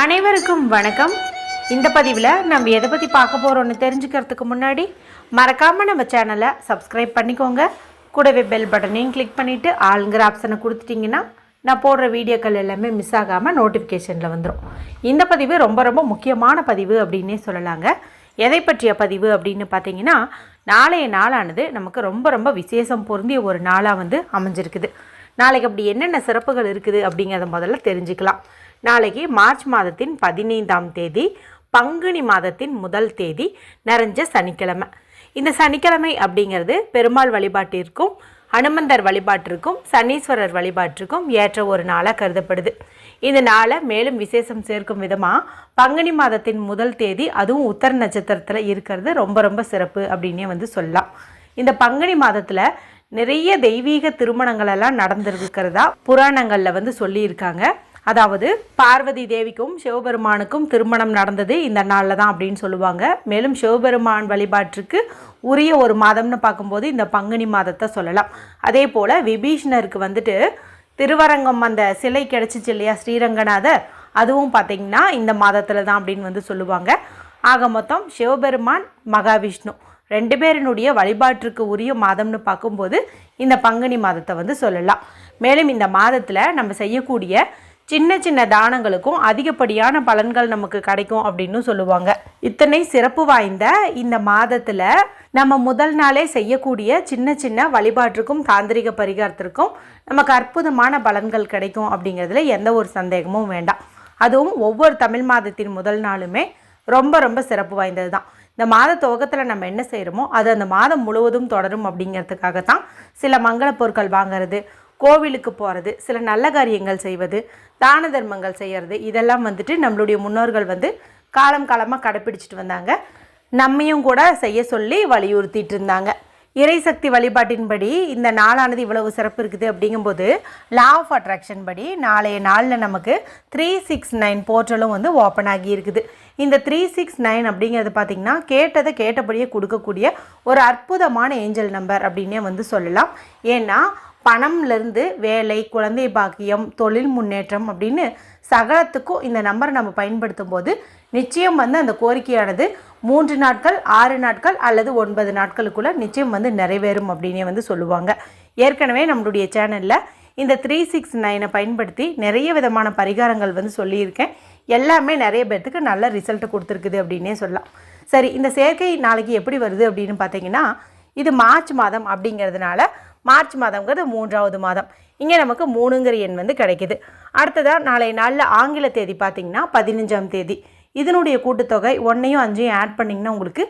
அனைவருக்கும் வணக்கம். இந்த பதிவில் நம்ம எதை பற்றி பார்க்க போகிறோம்னு தெரிஞ்சுக்கிறதுக்கு முன்னாடி மறக்காமல் நம்ம சேனலை சப்ஸ்கிரைப் பண்ணிக்கோங்க. கூடவே பெல் பட்டனையும் கிளிக் பண்ணிவிட்டு ஆளுங்கிற ஆப்ஷனை கொடுத்துட்டிங்கன்னா நான் போடுற வீடியோக்கள் எல்லாமே மிஸ் ஆகாமல் நோட்டிஃபிகேஷனில் வந்துடும் இந்த பதிவு ரொம்ப ரொம்ப முக்கியமான பதிவு அப்படின்னே சொல்லலாங்க. எதை பற்றிய பதிவு அப்படின்னு பார்த்தீங்கன்னா நாளைய நாளானது நமக்கு ரொம்ப ரொம்ப விசேஷம் பொருந்திய ஒரு நாளாக வந்து அமைஞ்சிருக்குது. நாளைக்கு அப்படி என்னென்ன சிறப்புகள் இருக்குது அப்படிங்கிறத முதல்ல தெரிஞ்சுக்கலாம். நாளைக்கு மார்ச் மாதத்தின் பதினைந்தாம் தேதி பங்குனி மாதத்தின் முதல் தேதி நிறைஞ்ச சனிக்கிழமை. இந்த சனிக்கிழமை அப்படிங்கிறது பெருமாள் வழிபாட்டிற்கும் ஹனுமந்தர் வழிபாட்டிற்கும் சனீஸ்வரர் வழிபாட்டிற்கும் ஏற்ற ஒரு நாளாக கருதப்படுது. இந்த நாளை மேலும் விசேஷம் சேர்க்கும் விதமாக பங்குனி மாதத்தின் முதல் தேதி அதுவும் உத்தர நட்சத்திரத்தில் இருக்கிறது ரொம்ப ரொம்ப சிறப்பு அப்படின்னே வந்து சொல்லலாம். இந்த பங்குனி மாதத்தில் நிறைய தெய்வீக திருமணங்கள் எல்லாம் நடந்திருக்கிறதா புராணங்களில் வந்து சொல்லியிருக்காங்க. அதாவது பார்வதி தேவிக்கும் சிவபெருமானுக்கும் திருமணம் நடந்தது இந்த நாளில் தான் அப்படின்னு சொல்லுவாங்க. மேலும் சிவபெருமான் வழிபாட்டிற்கு உரிய ஒரு மாதம்னு பார்க்கும்போது இந்த பங்குனி மாதத்தை சொல்லலாம். அதே போல் விபீஷணருக்கு வந்துட்டு திருவரங்கம் அந்த சிலை கிடச்சிச்சு இல்லையா ஸ்ரீரங்கநாதர்? அதுவும் பார்த்திங்கன்னா இந்த மாதத்தில் தான் அப்படின்னு வந்து சொல்லுவாங்க. ஆக மொத்தம் சிவபெருமான் மகாவிஷ்ணு ரெண்டு பேரினுடைய வழிபாட்டிற்கு உரிய மாதம்னு பார்க்கும்போது இந்த பங்குனி மாதத்தை வந்து சொல்லலாம். மேலும் இந்த மாதத்தில் நம்ம செய்யக்கூடிய சின்ன சின்ன தானங்களுக்கும் அதிகப்படியான பலன்கள் நமக்கு கிடைக்கும் அப்படின்னு சொல்லுவாங்க. இத்தனை சிறப்பு வாய்ந்த இந்த மாதத்தில் நம்ம முதல் நாளே செய்யக்கூடிய சின்ன சின்ன வழிபாட்டிற்கும் தாந்திரிக பரிகாரத்திற்கும் நமக்கு அற்புதமான பலன்கள் கிடைக்கும் அப்படிங்கிறதுல எந்த ஒரு சந்தேகமும் வேண்டாம். அதுவும் ஒவ்வொரு தமிழ் மாதத்தின் முதல் நாளுமே ரொம்ப ரொம்ப சிறப்பு வாய்ந்தது தான் இந்த மாத துவக்கத்தில் நம்ம என்ன செய்கிறோமோ அது அந்த மாதம் முழுவதும் தொடரும் அப்படிங்கிறதுக்காக தான் சில மங்கள பொருட்கள் வாங்குறது கோவிலுக்கு போகிறது சில நல்ல காரியங்கள் செய்வது தான தர்மங்கள் செய்கிறது இதெல்லாம் வந்துட்டு நம்மளுடைய முன்னோர்கள் வந்து காலம் காலமாக கடைப்பிடிச்சிட்டு வந்தாங்க. நம்மையும் கூட செய்ய சொல்லி வலியுறுத்திட்டு இருந்தாங்க. இறைசக்தி வழிபாட்டின்படி இந்த நாளானது இவ்வளவு சிறப்பு இருக்குது அப்படிங்கும்போது லா ஆஃப் அட்ராக்ஷன் படி நாளைய நாளில் நமக்கு த்ரீ சிக்ஸ் நைன் போர்ட்டலும் வந்து ஓப்பன் ஆகி இருக்குது. இந்த த்ரீ சிக்ஸ் நைன் அப்படிங்கிறது பார்த்திங்கன்னா கேட்டதை கேட்டபடியே கொடுக்கக்கூடிய ஒரு அற்புதமான ஏஞ்சல் நம்பர் அப்படின்னே வந்து சொல்லலாம். ஏன்னா பணம்லேருந்து வேலை குழந்தை பாக்கியம் தொழில் முன்னேற்றம் அப்படின்னு சகலத்துக்கும் இந்த நம்பரை நம்ம பயன்படுத்தும் போது நிச்சயம் வந்து அந்த கோரிக்கையானது மூன்று நாட்கள் ஆறு நாட்கள் அல்லது ஒன்பது நாட்களுக்குள்ளே நிச்சயம் வந்து நிறைவேறும் அப்படின்னே வந்து சொல்லுவாங்க. ஏற்கனவே நம்மளுடைய சேனலில் இந்த த்ரீ சிக்ஸ் நைனை பயன்படுத்தி நிறைய விதமான பரிகாரங்கள் வந்து சொல்லியிருக்கேன். எல்லாமே நிறைய பேர்த்துக்கு நல்ல ரிசல்ட்டு கொடுத்துருக்குது அப்படின்னே சொல்லலாம். சரி இந்த செயற்கை நாளைக்கு எப்படி வருது அப்படின்னு பார்த்தீங்கன்னா இது மார்ச் மாதம் அப்படிங்கிறதுனால மார்ச் மாதங்கிறது மூன்றாவது மாதம். இங்கே நமக்கு மூணுங்கிற எண் வந்து கிடைக்குது. அடுத்ததாக நாளை நாளில் ஆங்கில தேதி பார்த்தீங்கன்னா பதினஞ்சாம் தேதி. இதனுடைய கூட்டுத்தொகை ஒன்றையும் அஞ்சையும் ஆட் பண்ணிங்கன்னா உங்களுக்கு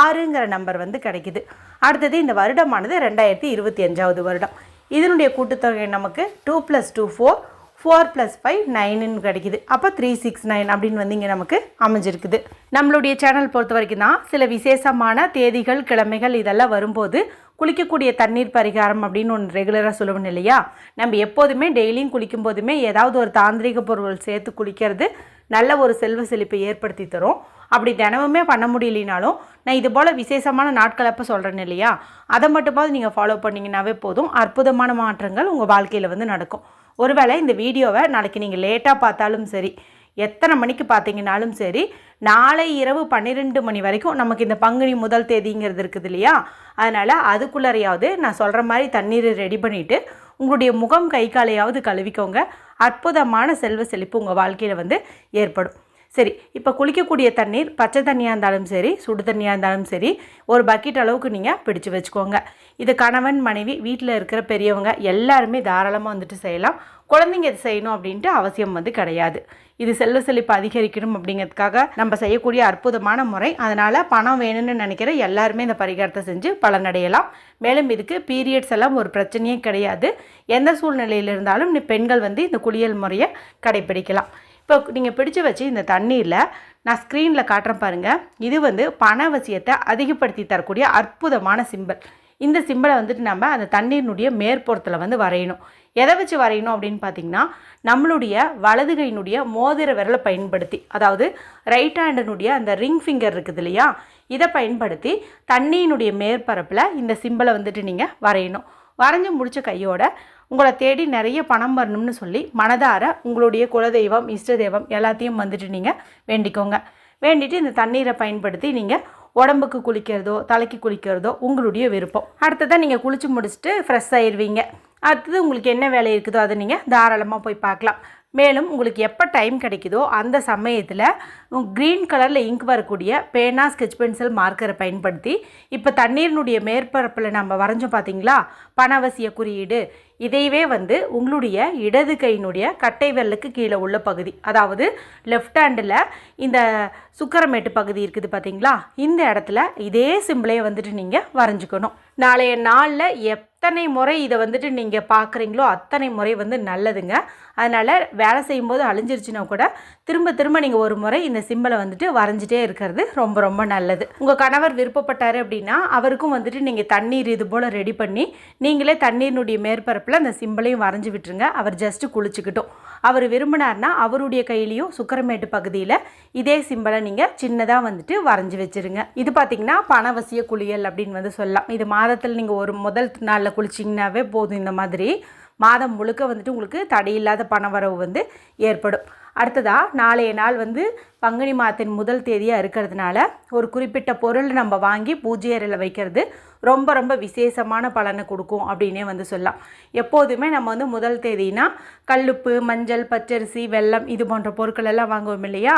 ஆறுங்கிற நம்பர் வந்து கிடைக்குது. அடுத்தது இந்த வருடமானது ரெண்டாயிரத்தி இருபத்தி அஞ்சாவது வருடம். இதனுடைய கூட்டுத்தொகை நமக்கு two plus two four four plus five நைனுன்னு கிடைக்குது. அப்போ த்ரீ சிக்ஸ் நைன் அப்படின்னு வந்து இங்கே நமக்கு அமைஞ்சிருக்குது. நம்மளுடைய சேனல் பொறுத்த வரைக்கும் தான் சில விசேஷமான தேதிகள் கிழமைகள் இதெல்லாம் வரும்போது குளிக்கக்கூடிய தண்ணீர் பரிகாரம் அப்படின்னு ஒன்று ரெகுலராக சொல்லுவேன் இல்லையா? நம்ம எப்போதுமே டெய்லியும் குளிக்கும் போதுமே ஏதாவது ஒரு தாந்திரிக பொருள் சேர்த்து குளிக்கிறது நல்ல ஒரு செல்வ செழிப்பை ஏற்படுத்தி தரும். அப்படி தினமுமே பண்ண முடியலினாலும் நான் இது போல் விசேஷமான நாட்களப்போ சொல்கிறேன் இல்லையா? அதை மட்டுமாவது நீங்கள் ஃபாலோ பண்ணிங்கனாவே போதும். அற்புதமான மாற்றங்கள் உங்கள் வாழ்க்கையில் வந்து நடக்கும். ஒருவேளை இந்த வீடியோவை நாளைக்கு நீங்கள் லேட்டாக பார்த்தாலும் சரி எத்தனை மணிக்கு பார்த்தீங்கனாலும் சரி நாளை இரவு பன்னிரெண்டு மணி வரைக்கும் நமக்கு இந்த பங்குனி முதல் தேதிங்கிறது இருக்குது இல்லையா? அதனால் அதுக்குள்ளறையாவது நான் சொல்கிற மாதிரி தண்ணீரை ரெடி பண்ணிவிட்டு உங்களுடைய முகம் கை காலையாவது கழுவிக்கோங்க. அற்புதமான செல்வ செழிப்பு உங்கள் வாழ்க்கையில் வந்து ஏற்படும். சரி இப்போ குளிக்கக்கூடிய தண்ணீர் பச்சை தண்ணியாக இருந்தாலும் சரி சுடு தண்ணியாக இருந்தாலும் சரி ஒரு பக்கெட் அளவுக்கு நீங்கள் பிடிச்சு வச்சுக்கோங்க. இது கணவன் மனைவி வீட்டில் இருக்கிற பெரியவங்க எல்லாருமே தாராளமாக வந்துட்டு செய்யலாம். குழந்தைங்க இது செய்யணும் அப்படின்ட்டு அவசியம் வந்து கிடையாது. இது செல்வ செழிப்பு அதிகரிக்கணும் அப்படிங்கிறதுக்காக நம்ம செய்யக்கூடிய அற்புதமான முறை. அதனால் பணம் வேணும்னு நினைக்கிற எல்லாருமே இந்த பரிகாரத்தை செஞ்சு பலனடையலாம். மேலும் இதுக்கு பீரியட்ஸ் எல்லாம் ஒரு பிரச்சனையே கிடையாது. எந்த சூழ்நிலையில் இருந்தாலும் பெண்கள் வந்து இந்த குளியல் முறையை கடைபிடிக்கலாம் இப்போ நீங்கள் பிடிச்சு வச்சு இந்த தண்ணீரில் நான் ஸ்க்ரீனில் காட்டுறேன் பாருங்கள் இது வந்து பணவசியத்தை அதிகப்படுத்தி தரக்கூடிய அற்புதமான சிம்பல் இந்த சிம்பிளை வந்துட்டு நம்ம அந்த தண்ணீரினுடைய மேற்புறத்தில் வந்து வரையணும். எதை வச்சு வரையணும் அப்படின்னு பார்த்தீங்கன்னா நம்மளுடைய வலது கையினுடைய மோதிர விரலை பயன்படுத்தி அதாவது ரைட் ஹேண்டனுடைய அந்த ரிங் ஃபிங்கர் இருக்குது இல்லையா? இதை பயன்படுத்தி தண்ணியினுடைய மேற்பரப்பில் இந்த சிம்பிளை வந்துட்டு நீங்கள் வரையணும். வரைஞ்சி முடித்த கையோட உங்களை தேடி நிறைய பணம் வரணும்னு சொல்லி மனதார உங்களுடைய குலதெய்வம் இஷ்ட தெய்வம் எல்லாத்தையும் வந்துட்டு நீங்கள் வேண்டிக்கோங்க. வேண்டிட்டு இந்த தண்ணீரை பயன்படுத்தி நீங்கள் உடம்புக்கு குளிக்கிறதோ தலைக்கு குளிக்கிறதோ உங்களுடைய விருப்பம். அடுத்ததான் நீங்கள் குளித்து முடிச்சுட்டு ஃப்ரெஷ் ஆயிடுவீங்க அடுத்தது உங்களுக்கு என்ன வேலை இருக்குதோ அதை நீங்கள் தாராளமாக போய் பார்க்கலாம். மேலும் உங்களுக்கு எப்போ டைம் கிடைக்குதோ அந்த சமயத்தில் க்ரீன் கலரில் இங்க் வரக்கூடிய பேனா ஸ்கெச் பென்சில் மார்க்கரை பயன்படுத்தி இப்போ தண்ணீரினுடைய மேற்பரப்பில் நம்ம வரைஞ்சோம் பார்த்தீங்களா பணவசிய குறியீடு. இதையவே வந்து உங்களுடைய இடது கையினுடைய கட்டை வெல்லுக்கு கீழே உள்ள பகுதி அதாவது லெஃப்ட் ஹேண்டில் இந்த சுக்கரமேட்டு பகுதி இருக்குது பார்த்தீங்களா இந்த இடத்துல இதே சிம்பிளையை வந்துட்டு நீங்கள் வரைஞ்சிக்கணும். நாளைய நாளில் எத்தனை முறை இதை வந்துட்டு நீங்கள் பார்க்குறீங்களோ அத்தனை முறை வந்து நல்லதுங்க. அதனால் வேலை செய்யும்போது அழிஞ்சிருச்சுன்னா கூட திரும்ப திரும்ப நீங்கள் ஒரு முறை இந்த சிம்பிளை வந்துட்டு வரைஞ்சிட்டே இருக்கிறது ரொம்ப ரொம்ப நல்லது. உங்கள் கணவர் விருப்பப்பட்டார் அப்படின்னா அவருக்கும் வந்துட்டு நீங்கள் தண்ணீர் இது போல் ரெடி பண்ணி நீங்களே தண்ணீரினுடைய மேற்பரப்பில் அந்த சிம்பிளையும் வரைஞ்சி விட்டுருங்க. அவர் ஜஸ்ட்டு குளிச்சுக்கிட்டோம். அவர் விரும்பினார்னா அவருடைய கையிலையும் சுக்கரமேட்டு பகுதியில் இதே சிம்பிளை நீங்கள் சின்னதாக வந்துட்டு வரைஞ்சி வச்சுருங்க. இது பார்த்திங்கன்னா பணவசிய குளியல் அப்படின்னு வந்து சொல்லலாம். இது மாதத்தில் நீங்கள் ஒரு முதல் நாளில் குளிச்சிங்கனாவே போதும் இந்த மாதிரி. மாதம் முழுக்க வந்துட்டு உங்களுக்கு தடையில்லாத பணவரவு வந்து ஏற்படும். அடுத்ததாக நாளைய நாள் வந்து பங்குனி மாதத்தின் முதல் தேதியாக இருக்கிறதுனால ஒரு குறிப்பிட்ட பொருள் நம்ம வாங்கி பூஜை அறையில் வைக்கிறது ரொம்ப ரொம்ப விசேஷமான பலனை கொடுக்கும் அப்படின்னே வந்து சொல்லலாம். எப்போதுமே நம்ம வந்து முதல் தேதினா கல்லுப்பு மஞ்சள் பச்சரிசி வெல்லம் இது போன்ற பொருட்கள் எல்லாம் வாங்குவோம் இல்லையா?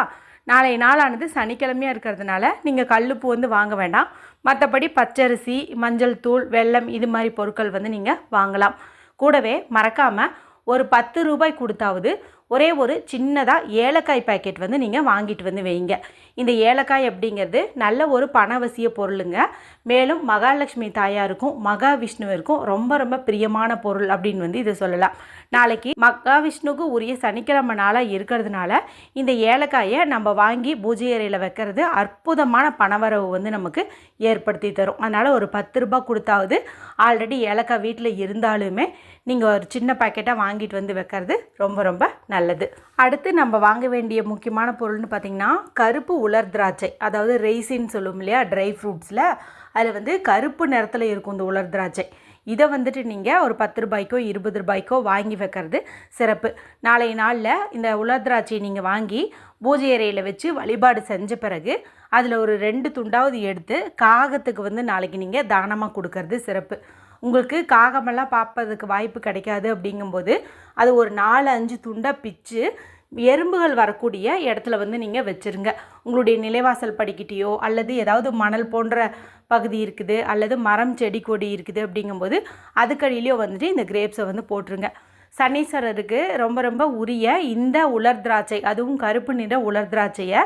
நாளைய நாளானது சனிக்கிழமையாக இருக்கிறதுனால நீங்கள் கல்லுப்பு வந்து வாங்க வேண்டாம். மற்றபடி பச்சரிசி மஞ்சள் தூள் வெல்லம் இது மாதிரி பொருட்கள் வந்து நீங்கள் வாங்கலாம். கூடவே மறக்காமல் ஒரு பத்து ரூபாய் கொடுத்தாவது ஒரே ஒரு சின்னதாக ஏலக்காய் பாக்கெட் வந்து நீங்கள் வாங்கிட்டு வந்து வைங்க. இந்த ஏலக்காய் அப்படிங்கிறது நல்ல ஒரு பணவசிய பொருளுங்க. மேலும் மகாலட்சுமி தாயாருக்கும் மகாவிஷ்ணுவிற்கும் ரொம்ப ரொம்ப பிரியமான பொருள் அப்படின்னு வந்து இதை சொல்லலாம். நாளைக்கு மகாவிஷ்ணுவுக்கு உரிய சனிக்கிழமை நாளாக இருக்கிறதுனால இந்த ஏலக்காயை நம்ம வாங்கி பூஜை அறையில் வைக்கிறது அற்புதமான பணவரவு வந்து நமக்கு ஏற்படுத்தி தரும். அதனால் ஒரு பத்து ரூபாய் கொடுத்தாவது ஆல்ரெடி ஏலக்காய் வீட்டில் இருந்தாலுமே நீங்கள் ஒரு சின்ன பாக்கெட்டாக வாங்கிட்டு வந்து வைக்கிறது ரொம்ப ரொம்ப நல்லது. அடுத்து நம்ம வாங்க வேண்டிய முக்கியமான பொருள்னு பார்த்திங்கன்னா கருப்பு உலர் திராட்சை. அதாவது ரெய்சின்னு சொல்லுவோம் இல்லையா ட்ரை ஃப்ரூட்ஸில் அதில் வந்து கருப்பு நிறத்தில் இருக்கும் இந்த உலர் திராட்சை. இதை வந்துட்டு நீங்கள் ஒரு பத்து ரூபாய்க்கோ இருபது ரூபாய்க்கோ வாங்கி வைக்கிறது சிறப்பு. நாளைய நாளில் இந்த உலர் திராட்சையை நீங்கள் வாங்கி பூஜை அறையில் வச்சு வழிபாடு செஞ்ச பிறகு அதில் ஒரு ரெண்டு துண்டாவது எடுத்து காகத்துக்கு வந்து நாளைக்கு நீங்கள் தானமாக கொடுக்கறது சிறப்பு. உங்களுக்கு காகமெல்லாம் பார்ப்பதுக்கு வாய்ப்பு கிடைக்காது அப்படிங்கும்போது அது ஒரு நாலு அஞ்சு துண்டாக பிச்சு எறும்புகள் வரக்கூடிய இடத்துல வந்து நீங்கள் வச்சுருங்க. உங்களுடைய நிலைவாசல் படிக்கிட்டேயோ அல்லது ஏதாவது மணல் போன்ற பகுதி இருக்குது அல்லது மரம் செடி கொடி இருக்குது அப்படிங்கும்போது அதுக்கடியிலையோ வந்துட்டு இந்த கிரேப்ஸை வந்து போட்டுருங்க. சனீஸ்வரருக்கு ரொம்ப ரொம்ப உரிய இந்த உலர் திராட்சை அதுவும் கருப்பு நிற உலர் திராட்சையை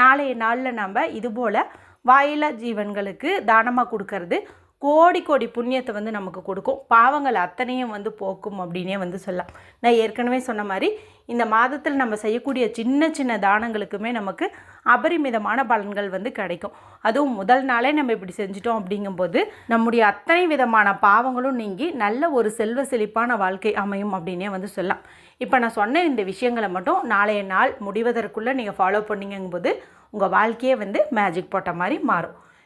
நாளைய நாளில் நம்ம இதுபோல் வாயில ஜீவன்களுக்கு தானமாக கொடுக்கறது. கோடி கோடி புண்ணியத்தை வந்து நமக்கு கொடுக்கும். பாவங்கள் அத்தனையும் வந்து போக்கும் அப்படின்னே வந்து சொல்லலாம். நான் ஏற்கனவே சொன்ன மாதிரி இந்த மாதத்தில் நம்ம செய்யக்கூடிய சின்ன சின்ன தானங்களுக்குமே நமக்கு அபரிமிதமான பலன்கள் வந்து கிடைக்கும். அதுவும் முதல் நாளே நம்ம இப்படி செஞ்சிட்டோம் அப்படிங்கும்போது நம்முடைய அத்தனை விதமான பாவங்களும் நீங்கி நல்ல ஒரு செல்வ செழிப்பான வாழ்க்கை அமையும் அப்படின்னே வந்து சொல்லலாம். இப்போ நான் சொன்ன இந்த விஷயங்களை மட்டும் நாளைய நாள் முடிவதற்குள்ளே நீங்கள் ஃபாலோ பண்ணிங்கும்போது உங்கள் வாழ்க்கையே வந்து மேஜிக் போட்ட மாதிரி மாறும்.